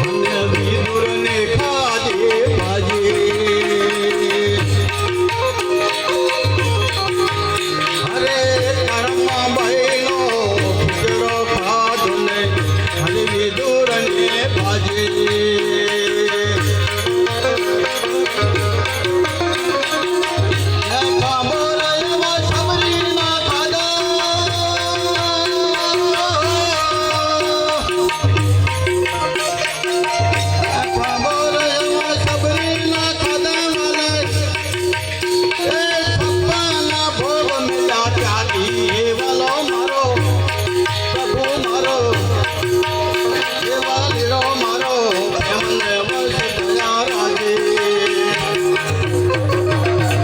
I'll never Yeah,